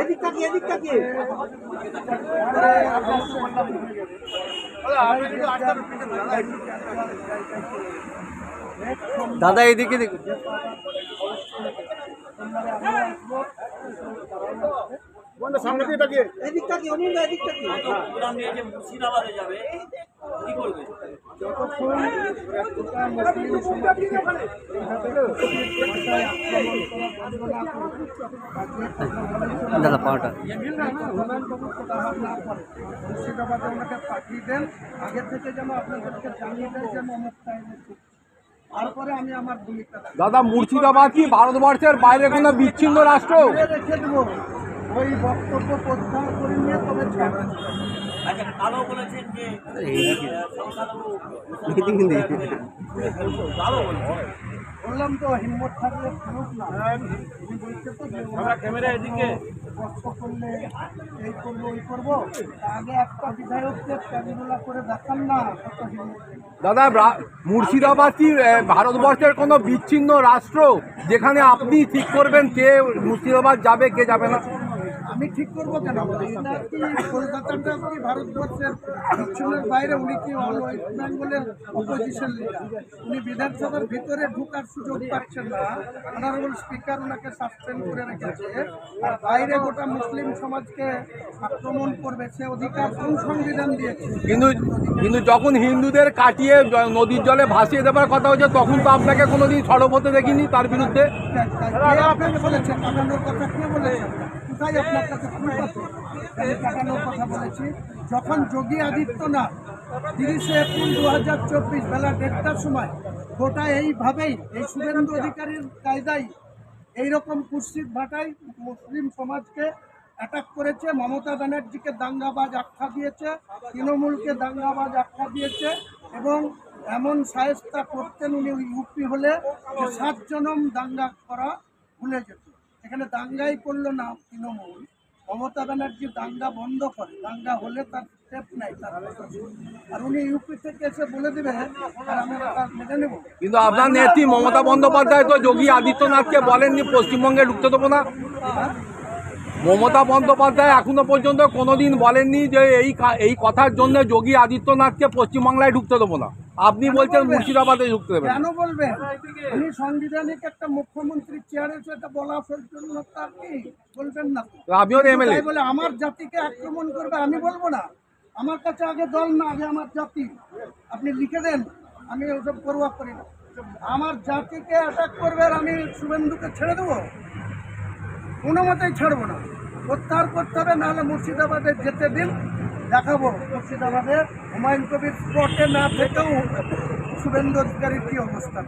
এদিক তাকিয়ে এদিক তাকিয়ে। দাদা এদিকে দেখুন। বন্ধু সামনে দিয়ে তাকিয়ে। এদিক তাকিয়ে অমূল্য এদিক তাকিয়ে। প্রোগ্রাম নিয়ে যে মুর্শিদাবাদে যাবে কি করবে যতক্ষণ দাদা পাওয়াটা মুর্শিদাবাদে ওনাকে পাঠিয়ে দেন আগে থেকে যেন আপনাদেরকে জানিয়ে দেয় তারপরে আমি আমার ভূমিকা। দাদা মুর্শিদাবাদ কি ভারতবর্ষের বাইরে কোনো বিচ্ছিন্ন রাষ্ট্র রেখে দেবো ওই বক্তব্য প্রত্যাহার করে নিয়ে তবে আচ্ছা বললাম তো হিম্মত থাকলে না উনি বলছে তো ক্যামেরা এদিকে কষ্ট করলে এই করব, ওই করব। আগে একটা বিধায়ককে করে দেখান না দাদা, রা- মুর্শিদাবাদ কি ভারতবর্ষের কোনো বিচ্ছিন্ন রাষ্ট্র যেখানে আপনি ঠিক করবেন, কে মুর্শিদাবাদ যাবে, কে যাবে না। আমি ঠিক করব কেন? কি কলকাতাটা কি ভারতবর্ষের দক্ষিণের বাইরে? উনি কি অল ওয়েস্ট বেঙ্গলের অপোজিশন লিডার উনি বিধানসভার ভিতরে ঢোকার সুযোগ পাচ্ছেন না। অনারেবল স্পিকার ওনাকে সাসপেন্ড করে রেখেছে। আর বাইরে গোটা মুসলিম সমাজকে আক্রমণ করবে সে অধিকার কোন সংবিধান দিয়েছে? কিন্তু কিন্তু যখন হিন্দুদের কাটিয়ে নদীর জলে ভাসিয়ে দেওয়ার কথা হচ্ছে তখন তো আপনাকে কোনোদিন সরব হতে দেখিনি তার বিরুদ্ধে? আপনাকে বলেছে? কাটানোর কথা কে বলেছে? কোথায় আপনার কাছে আছে? আমি কাটানোর কথা বলেছি যখন যোগী আদিত্যনাথ তিরিশে এপ্রিল দু হাজার চব্বিশ বেলা দেড়টার সময় গোটা এইভাবেই এই শুভেন্দু অধিকারীর কায়দায় এইরকম কুৎসিত ভাটায় মুসলিম সমাজকে অ্যাটাক করেছে, মমতা ব্যানার্জিকে দাঙ্গাবাজ আখ্যা দিয়েছে, তৃণমূলকে দাঙ্গাবাজ আখ্যা দিয়েছে এবং এমন সায়স্তা করতেন উনি ইউপি হলে যে সাত জনম দাঙ্গা করা ভুলে যেত এখানে দাঙ্গাই করল না তৃণমূল। মমতা ব্যানার্জি দাঙ্গা বন্ধ করে। দাঙ্গা হলে তার স্টেপ নাই তার। আর উনি ইউপি থেকে এসে বলে দেবে মেনে নেব। কিন্তু আপনার নেত্রী মমতা বন্দ্যোপাধ্যায় তো যোগী আদিত্যনাথকে বলেননি পশ্চিমবঙ্গে ঢুকতে দেবো না। মমতা বন্দ্যোপাধ্যায় এখনও পর্যন্ত কোনোদিন বলেননি যে এই এই কথার জন্য যোগী আদিত্যনাথকে পশ্চিমবাংলায় ঢুকতে দেবো না। আপনি বলছেন মুর্শিদাবাদে ঢুকতে দেবেন। কেন বলবেন? উনি সাংবিধানিক একটা মুখ্যমন্ত্রীর চেয়ারে সেটা বলা জন্য তার কি? বলবেন না। তো এমএলএ। বলে আমার জাতিকে আক্রমণ করবে আমি বলব না। আমার কাছে আগে দল না আগে আমার জাতি। আপনি লিখে দেন আমি ওসব পরোয়া করি না। আমার জাতিকে অ্যাটাক করবে আর আমি শুভেন্দুকে ছেড়ে দেবো? কোনো মতেই ছাড়বো না। প্রত্যাহার করতে হবে নাহলে মুর্শিদাবাদে যেতে দিন। দেখাবো। মুর্শিদাবাদে হুমায়ুন কবির স্পটে না থেকেও শুভেন্দু অধিকারীর কী অবস্থা?